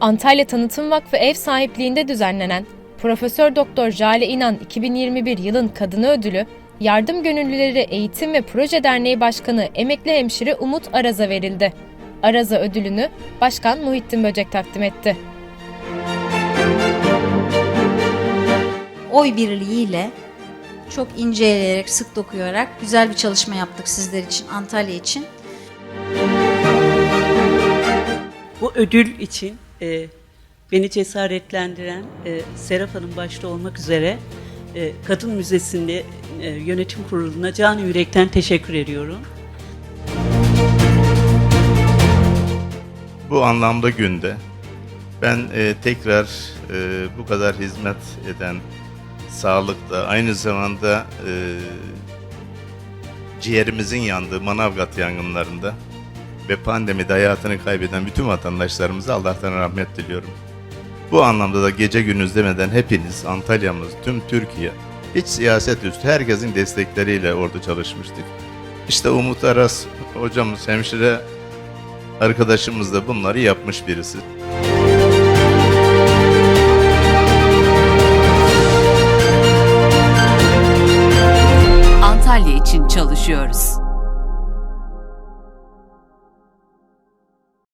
Antalya Tanıtım Vakfı ev sahipliğinde düzenlenen Profesör Doktor Jale İnan 2021 yılın kadını ödülü Yardım Gönüllüleri Eğitim ve Proje Derneği Başkanı Emekli Hemşire Umut Araz'a verildi. Araz'a ödülünü Başkan Muhittin Böcek takdim etti. oy birliğiyle çok inceleyerek, sık dokuyarak güzel bir çalışma yaptık sizler için, Antalya için. Bu ödül için e, beni cesaretlendiren e, Serap Hanım başta olmak üzere e, Kadın Müzesi'nde e, yönetim kuruluna can yürekten teşekkür ediyorum. Bu anlamda günde ben e, tekrar e, bu kadar hizmet eden sağlıkta aynı zamanda e, ciğerimizin yandığı Manavgat yangınlarında ve pandemide hayatını kaybeden bütün vatandaşlarımıza Allah'tan rahmet diliyorum. Bu anlamda da gece gündüz demeden hepiniz Antalya'mız, tüm Türkiye, hiç siyaset üstü herkesin destekleriyle orada çalışmıştık. İşte Umut Aras hocamız, hemşire arkadaşımız da bunları yapmış birisi. Antalya için çalışıyoruz.